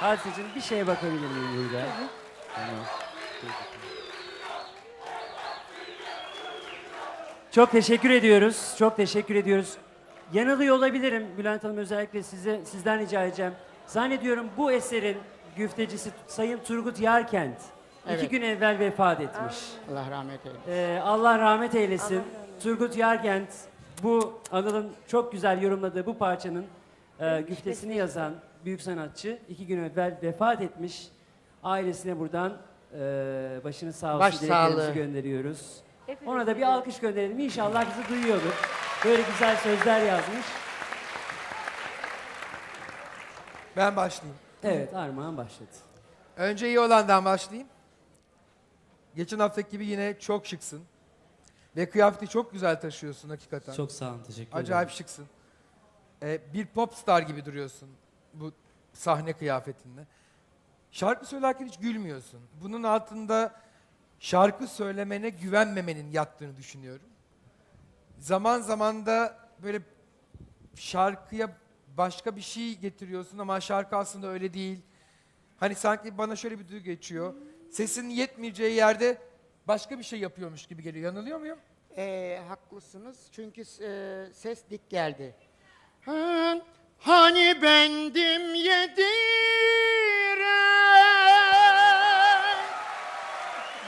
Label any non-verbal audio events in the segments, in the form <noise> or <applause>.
Hadiseciğim bir şeye bakabilir miyim burada? Tamam. Çok teşekkür ediyoruz. Çok teşekkür ediyoruz. Yanılıyor olabilirim Bülent Hanım özellikle size sizden rica edeceğim. Zannediyorum bu eserin güftecisi Sayın Turgut Yarkent iki Evet. gün evvel vefat etmiş. Allah rahmet eylesin. Ee, Allah rahmet eylesin. Turgut Yarkent bu Anıl'ın çok güzel yorumladığı bu parçanın e, güftesini yazan büyük sanatçı iki gün evvel vefat etmiş. Ailesine buradan e, başını sağ olsun Baş dileklerimizi sağlığı. gönderiyoruz. Hepimiz Ona da bir alkış gönderelim. İnşallah bizi duyuyordur. Böyle güzel sözler yazmış. Ben başlayayım. Evet Armağan başladı. Önce iyi olandan başlayayım. Geçen haftaki gibi yine çok şıksın. Ve kıyafeti çok güzel taşıyorsun hakikaten. Çok sağ olun, teşekkür ederim. Acayip şıksın. Ee, bir pop star gibi duruyorsun bu sahne kıyafetinde. Şarkı söylerken hiç gülmüyorsun. Bunun altında şarkı söylemene güvenmemenin yattığını düşünüyorum. Zaman zaman da böyle şarkıya başka bir şey getiriyorsun ama şarkı aslında öyle değil. Hani sanki bana şöyle bir duygu geçiyor. Sesin yetmeyeceği yerde başka bir şey yapıyormuş gibi geliyor. Yanılıyor muyum? Ee, haklısınız çünkü e, ses dik geldi. Ha, hani bendim yediren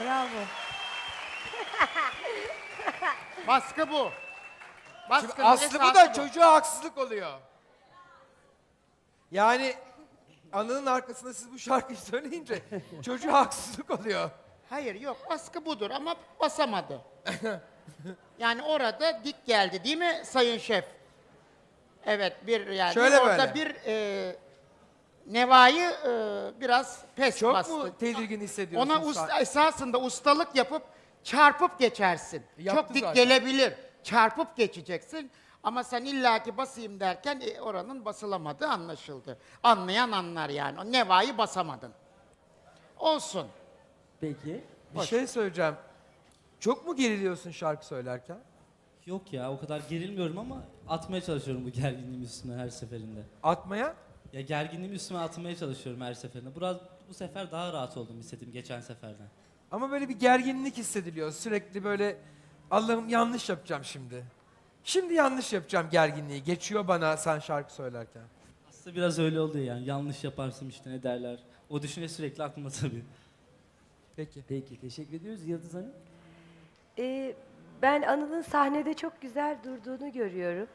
Bravo. <laughs> Baskı bu. Şimdi Baskının aslı bu da çocuğa haksızlık oluyor. Yani anının arkasında siz bu şarkıyı söyleyince <laughs> çocuğa haksızlık oluyor. Hayır yok baskı budur ama basamadı. <laughs> yani orada dik geldi değil mi sayın şef? Evet bir yani Şöyle orada böyle. bir e, Neva'yı e, biraz pes Çok bastı. mu tedirgin hissediyorsun? Ona usta, esasında ustalık yapıp çarpıp geçersin. Yaptı Çok dik zaten. gelebilir. Çarpıp geçeceksin. Ama sen illaki basayım derken e, oranın basılamadığı anlaşıldı. Anlayan anlar yani. O Neva'yı basamadın. Olsun. Peki. Bir şey söyleyeceğim. Çok mu geriliyorsun şarkı söylerken? Yok ya, o kadar gerilmiyorum ama atmaya çalışıyorum bu gerginliğimi üstüme her seferinde. Atmaya? Ya gerginliğimi üstüme atmaya çalışıyorum her seferinde. Biraz bu sefer daha rahat oldum hissettim geçen seferden. Ama böyle bir gerginlik hissediliyor. Sürekli böyle Allah'ım yanlış yapacağım şimdi. Şimdi yanlış yapacağım gerginliği. Geçiyor bana sen şarkı söylerken. Aslında biraz öyle oluyor yani. Yanlış yaparsın işte ne derler. O düşünce sürekli aklımda tabii. Peki. Peki teşekkür ediyoruz Yıldız Hanım. Ee, ben Anıl'ın sahnede çok güzel durduğunu görüyorum.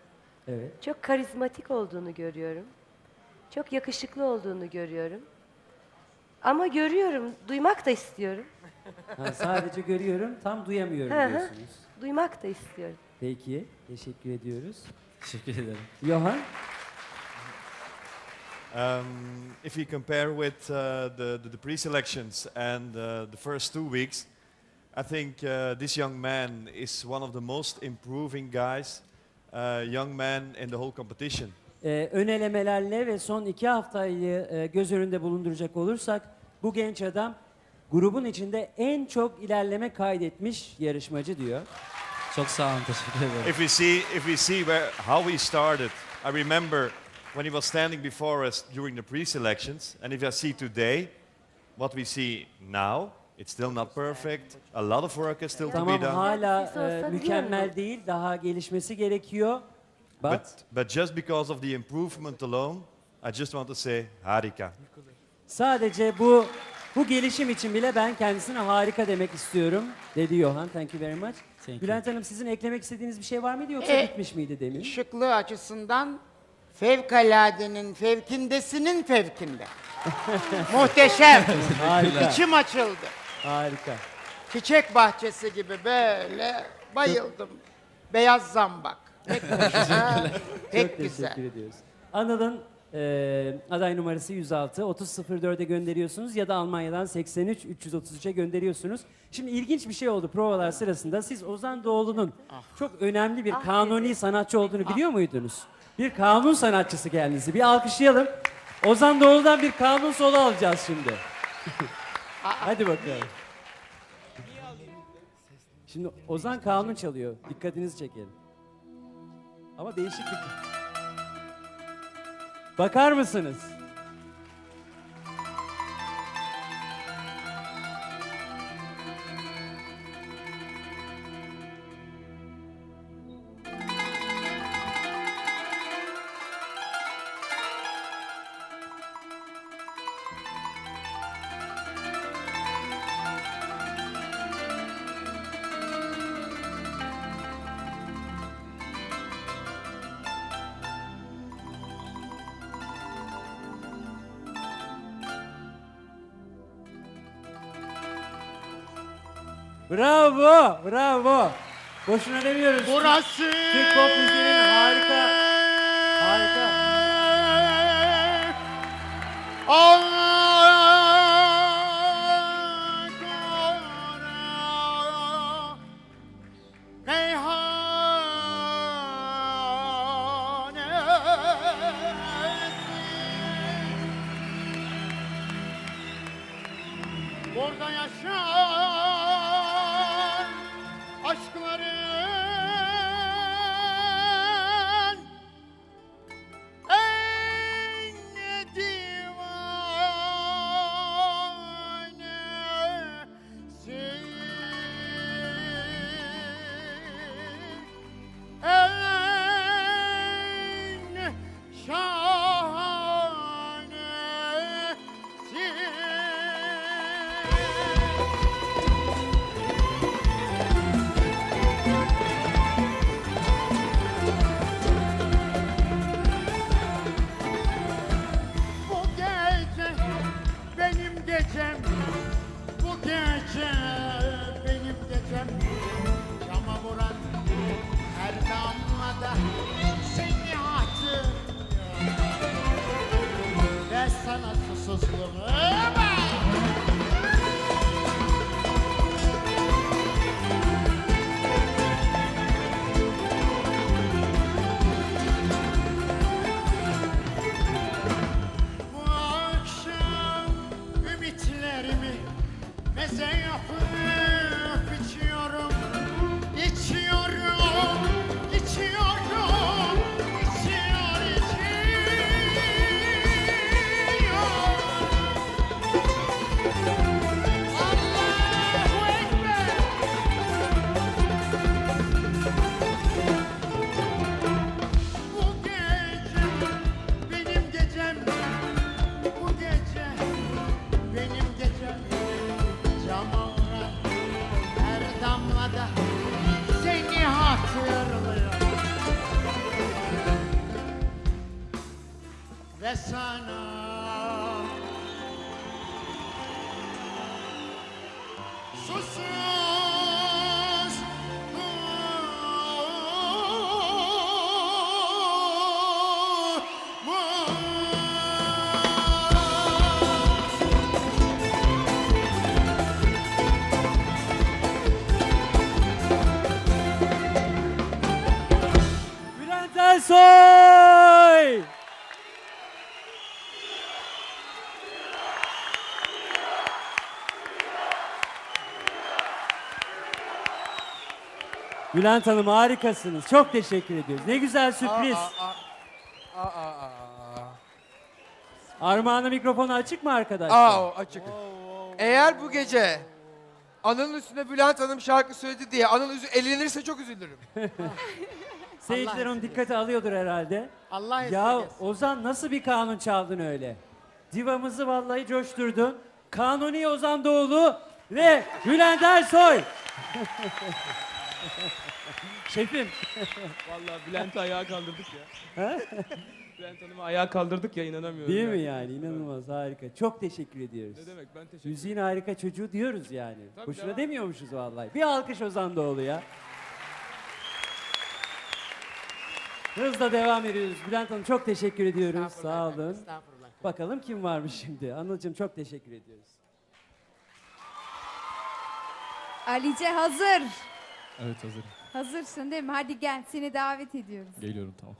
Evet. Çok karizmatik olduğunu görüyorum. Çok yakışıklı olduğunu görüyorum. Ama görüyorum, duymak da istiyorum. Ha, sadece görüyorum tam duyamıyorum Hı hı. diyorsunuz. Duymak da istiyorum. Peki teşekkür ediyoruz. Teşekkür ederim. Johan. Um, if we compare with uh, the, the, the pre-selections and uh, the first two weeks, I think uh, this young man is one of the most improving guys, uh, young man in the whole competition. Ee, ön elemelerle ve son iki haftayı e, göz önünde bulunduracak olursak bu genç adam grubun içinde en çok ilerleme kaydetmiş yarışmacı diyor. Çok sağ olun, teşekkür ederim. If we see, if we see where, how he started, I remember when he was standing before us during the pre-selections, and if I see today, what we see now, it's still not perfect. A lot of work is still to be Tamam done. hala e, mükemmel değil, daha gelişmesi gerekiyor. But, But, but just because of the improvement alone, I just want to say Harika. sadece bu bu gelişim için bile ben kendisine harika demek istiyorum dedi Johan. Thank you very much. Thank you. Bülent Hanım sizin eklemek istediğiniz bir şey var mıydı yoksa E, bitmiş miydi demin? Şıklığı açısından fevkaladenin fevkindesinin fevkinde. <laughs> Muhteşem. Harika. İçim açıldı. Harika. Çiçek bahçesi gibi böyle bayıldım. Beyaz zambak. <laughs> Pek güzel. Pek Çok güzel. teşekkür ediyoruz. Anıl'ın e, aday numarası 106. 3004'e gönderiyorsunuz ya da Almanya'dan 83 333'e gönderiyorsunuz. Şimdi ilginç bir şey oldu provalar sırasında. Siz Ozan Doğulu'nun çok önemli bir Ah kanuni dedi. sanatçı olduğunu biliyor muydunuz? Bir kanun sanatçısı kendisi. Bir alkışlayalım. Ozan Doğulu'dan bir kanun solo alacağız şimdi. <laughs> Hadi bakalım. Şimdi Ozan kanun çalıyor. Dikkatinizi çekelim. Ama değişik bir... Bakar mısınız? Bravo, bravo. Boşuna demiyoruz. Burası Türk pop müziğinin harika, harika. Ankara meyhanesi Burada yaşar Ersoy! Bülent Hanım harikasınız. Çok teşekkür ediyoruz. Ne güzel sürpriz. Aa, aa, aa, aa. Armağan'a mikrofonu açık mı arkadaşlar? Aa, o açık. Eğer bu gece Anıl'ın üstüne Bülent Hanım şarkı söyledi diye Anıl üzü- elenirse çok üzülürüm. <laughs> Seyirciler Allah onu dikkate alıyordur herhalde. Allah Ya esirgesin. Ozan nasıl bir kanun çaldın öyle? Divamızı vallahi coşturdun. Kanuni Ozan Doğulu ve Bülent Ersoy. <laughs> Şefim. Vallahi Bülent'i ayağa kaldırdık ya. Bülent Hanım'ı ayağa kaldırdık ya inanamıyorum. Değil mi yani? İnanılmaz harika. Çok teşekkür ediyoruz. Ne demek ben teşekkür Müziğin harika çocuğu diyoruz yani. Tabii Boşuna devam. demiyormuşuz vallahi. Bir alkış Ozan Doğulu ya. Hızla devam ediyoruz. Bülent Hanım çok teşekkür ediyoruz. Sağ olun. estağfurullah. Bakalım kim varmış şimdi. Anılcığım çok teşekkür ediyoruz. Alice hazır. Evet hazırım. Hazırsın değil mi? Hadi gel seni davet ediyoruz. Geliyorum tamam.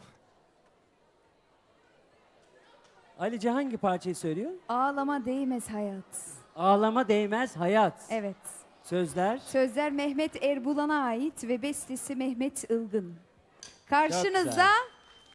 Alice hangi parçayı söylüyor? Ağlama değmez hayat. Ağlama değmez hayat. Evet. Sözler. Sözler Mehmet Erbulan'a ait ve bestesi Mehmet Ilgın. Karşınızda.